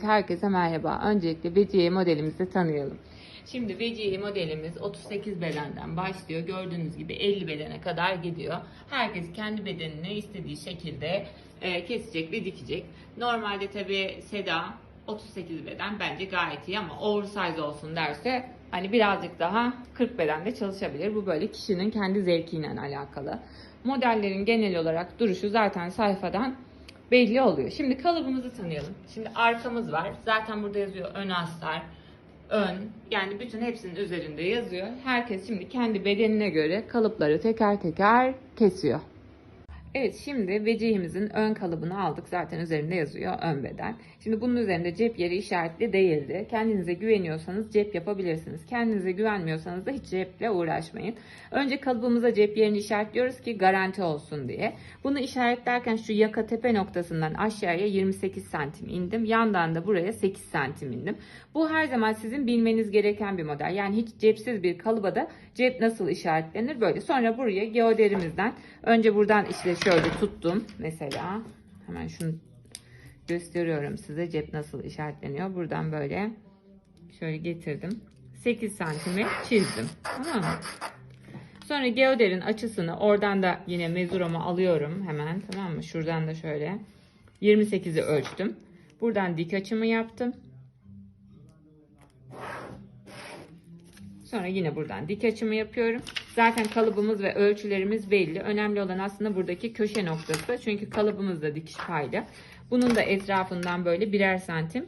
Herkese merhaba. Öncelikle VCE modelimizi tanıyalım. Şimdi VCE modelimiz 38 bedenden başlıyor. Gördüğünüz gibi 50 bedene kadar gidiyor. Herkes kendi bedenini istediği şekilde e, kesecek ve dikecek. Normalde tabi Seda 38 beden bence gayet iyi ama oversize olsun derse hani birazcık daha 40 bedende çalışabilir. Bu böyle kişinin kendi zevkiyle alakalı. Modellerin genel olarak duruşu zaten sayfadan belli oluyor. Şimdi kalıbımızı tanıyalım. Şimdi arkamız var. Zaten burada yazıyor ön astar, ön. Yani bütün hepsinin üzerinde yazıyor. Herkes şimdi kendi bedenine göre kalıpları teker teker kesiyor. Evet şimdi vecihimizin ön kalıbını aldık. Zaten üzerinde yazıyor ön beden. Şimdi bunun üzerinde cep yeri işaretli değildi. Kendinize güveniyorsanız cep yapabilirsiniz. Kendinize güvenmiyorsanız da hiç ceple uğraşmayın. Önce kalıbımıza cep yerini işaretliyoruz ki garanti olsun diye. Bunu işaretlerken şu yaka tepe noktasından aşağıya 28 santim indim. Yandan da buraya 8 santim indim. Bu her zaman sizin bilmeniz gereken bir model. Yani hiç cepsiz bir kalıba da cep nasıl işaretlenir böyle. Sonra buraya geoderimizden önce buradan işte şöyle tuttum mesela. Hemen şunu gösteriyorum size cep nasıl işaretleniyor. Buradan böyle şöyle getirdim. 8 santimi çizdim. Tamam? Sonra geoderin açısını oradan da yine mezurumu alıyorum hemen tamam mı? Şuradan da şöyle 28'i ölçtüm. Buradan dik açımı yaptım. Sonra yine buradan dik açımı yapıyorum. Zaten kalıbımız ve ölçülerimiz belli. Önemli olan aslında buradaki köşe noktası. Çünkü kalıbımız da dikiş paylı. Bunun da etrafından böyle birer santim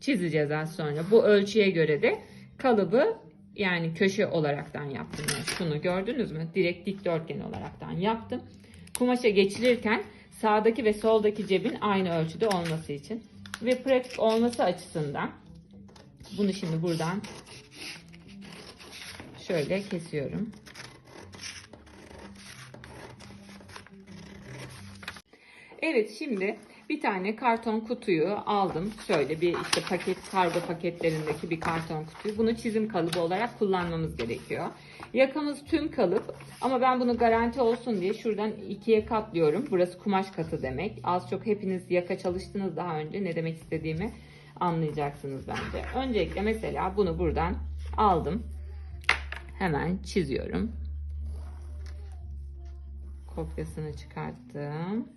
çizeceğiz az sonra. Bu ölçüye göre de kalıbı yani köşe olaraktan yaptım. Yani şunu gördünüz mü? Direkt dikdörtgen olaraktan yaptım. Kumaşa geçirirken sağdaki ve soldaki cebin aynı ölçüde olması için ve pratik olması açısından bunu şimdi buradan şöyle kesiyorum. Evet şimdi bir tane karton kutuyu aldım. Şöyle bir işte paket kargo paketlerindeki bir karton kutuyu. Bunu çizim kalıbı olarak kullanmamız gerekiyor. Yakamız tüm kalıp ama ben bunu garanti olsun diye şuradan ikiye katlıyorum. Burası kumaş katı demek. Az çok hepiniz yaka çalıştınız daha önce. Ne demek istediğimi anlayacaksınız bence. Öncelikle mesela bunu buradan aldım. Hemen çiziyorum. Kopyasını çıkarttım.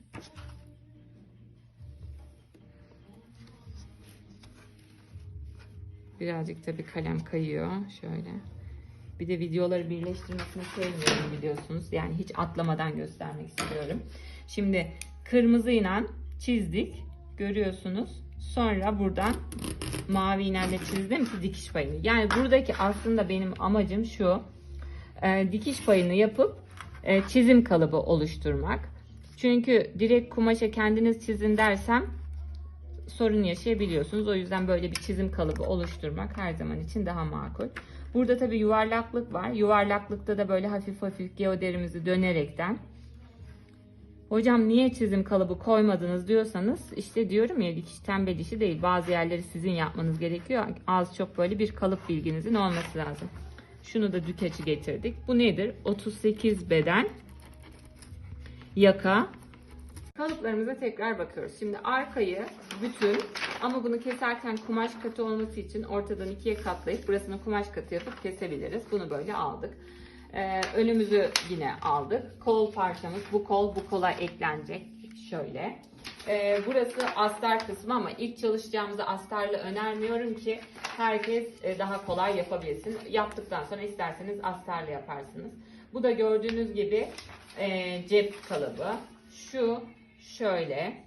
Birazcık tabii kalem kayıyor. Şöyle. Bir de videoları birleştirmesini sevmiyorum biliyorsunuz. Yani hiç atlamadan göstermek istiyorum. Şimdi kırmızıyla çizdik. Görüyorsunuz. Sonra buradan mavi iğneyle çizdim ki dikiş payını. Yani buradaki aslında benim amacım şu. e, dikiş payını yapıp e, çizim kalıbı oluşturmak. Çünkü direkt kumaşa kendiniz çizin dersem sorun yaşayabiliyorsunuz. O yüzden böyle bir çizim kalıbı oluşturmak her zaman için daha makul. Burada tabii yuvarlaklık var. Yuvarlaklıkta da böyle hafif hafif geoderimizi dönerekten Hocam niye çizim kalıbı koymadınız diyorsanız işte diyorum ya dikiş tembel işi değil. Bazı yerleri sizin yapmanız gerekiyor. Az çok böyle bir kalıp bilginizin olması lazım. Şunu da dükeçi getirdik. Bu nedir? 38 beden yaka Kalıplarımıza tekrar bakıyoruz. Şimdi arkayı bütün ama bunu keserken kumaş katı olması için ortadan ikiye katlayıp burasını kumaş katı yapıp kesebiliriz. Bunu böyle aldık. Ee, önümüzü yine aldık. Kol parçamız bu kol bu kola eklenecek. Şöyle. Ee, burası astar kısmı ama ilk çalışacağımızda astarlı önermiyorum ki herkes e, daha kolay yapabilsin. Yaptıktan sonra isterseniz astarlı yaparsınız. Bu da gördüğünüz gibi e, cep kalıbı. Şu şöyle.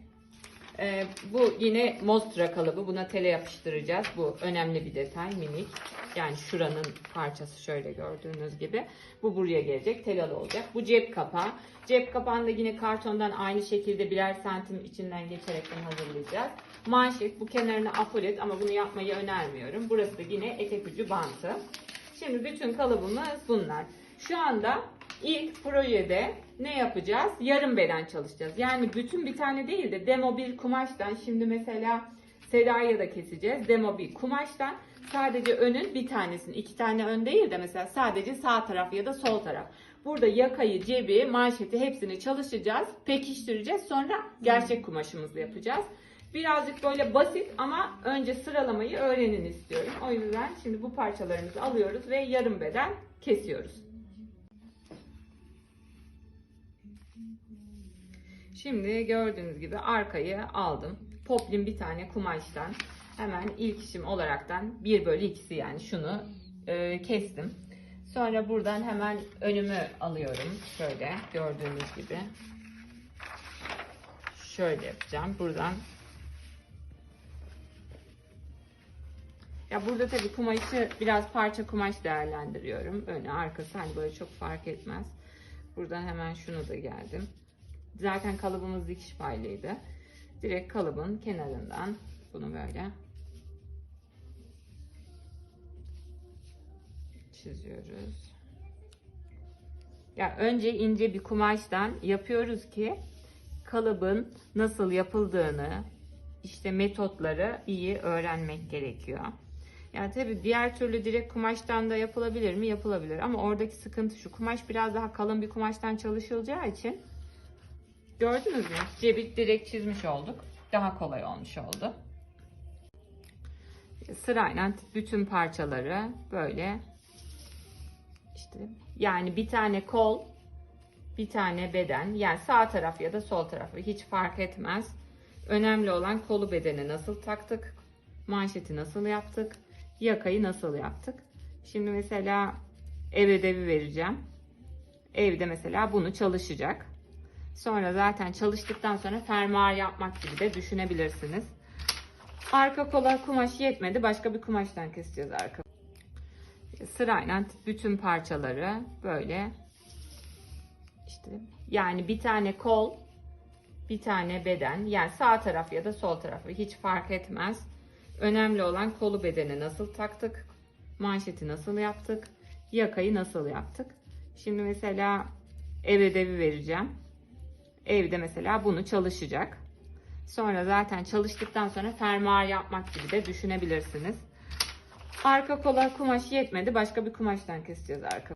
Ee, bu yine mostra kalıbı. Buna tele yapıştıracağız. Bu önemli bir detay. Minik. Yani şuranın parçası şöyle gördüğünüz gibi. Bu buraya gelecek. Telalı olacak. Bu cep kapağı. Cep kapağını da yine kartondan aynı şekilde birer santim içinden geçerekten hazırlayacağız. Manşet. Bu kenarını apolet ama bunu yapmayı önermiyorum. Burası da yine etek ucu bantı. Şimdi bütün kalıbımız bunlar. Şu anda ilk projede ne yapacağız? Yarım beden çalışacağız. Yani bütün bir tane değil de demo bir kumaştan şimdi mesela Seda'ya da keseceğiz. Demo bir kumaştan sadece önün bir tanesini iki tane ön değil de mesela sadece sağ taraf ya da sol taraf. Burada yakayı, cebi, manşeti hepsini çalışacağız. Pekiştireceğiz. Sonra gerçek kumaşımızı yapacağız. Birazcık böyle basit ama önce sıralamayı öğrenin istiyorum. O yüzden şimdi bu parçalarımızı alıyoruz ve yarım beden kesiyoruz. Şimdi gördüğünüz gibi arkayı aldım. Poplin bir tane kumaştan hemen ilk işim olaraktan 1 bölü 2'si yani şunu e, kestim. Sonra buradan hemen önümü alıyorum. Şöyle gördüğünüz gibi. Şöyle yapacağım. Buradan Ya burada tabii kumaşı biraz parça kumaş değerlendiriyorum. Önü arkası hani böyle çok fark etmez. Buradan hemen şunu da geldim. Zaten kalıbımız dikiş paylıydı. Direkt kalıbın kenarından bunu böyle çiziyoruz. Ya önce ince bir kumaştan yapıyoruz ki kalıbın nasıl yapıldığını, işte metotları iyi öğrenmek gerekiyor. Yani tabii diğer türlü direkt kumaştan da yapılabilir mi? Yapılabilir. Ama oradaki sıkıntı şu. Kumaş biraz daha kalın bir kumaştan çalışılacağı için gördünüz mü? Cebi direkt çizmiş olduk. Daha kolay olmuş oldu. Sırayla bütün parçaları böyle işte yani bir tane kol, bir tane beden. Yani sağ taraf ya da sol tarafı hiç fark etmez. Önemli olan kolu bedeni nasıl taktık, manşeti nasıl yaptık, yakayı nasıl yaptık. Şimdi mesela ev ödevi vereceğim. Evde mesela bunu çalışacak. Sonra zaten çalıştıktan sonra fermuar yapmak gibi de düşünebilirsiniz. Arka kola kumaş yetmedi. Başka bir kumaştan keseceğiz arka. Sırayla bütün parçaları böyle işte yani bir tane kol, bir tane beden. Yani sağ taraf ya da sol tarafı hiç fark etmez. Önemli olan kolu bedeni nasıl taktık, manşeti nasıl yaptık, yakayı nasıl yaptık. Şimdi mesela ev ödevi vereceğim. Evde mesela bunu çalışacak. Sonra zaten çalıştıktan sonra fermuar yapmak gibi de düşünebilirsiniz. Arka kola kumaş yetmedi. Başka bir kumaştan keseceğiz arka.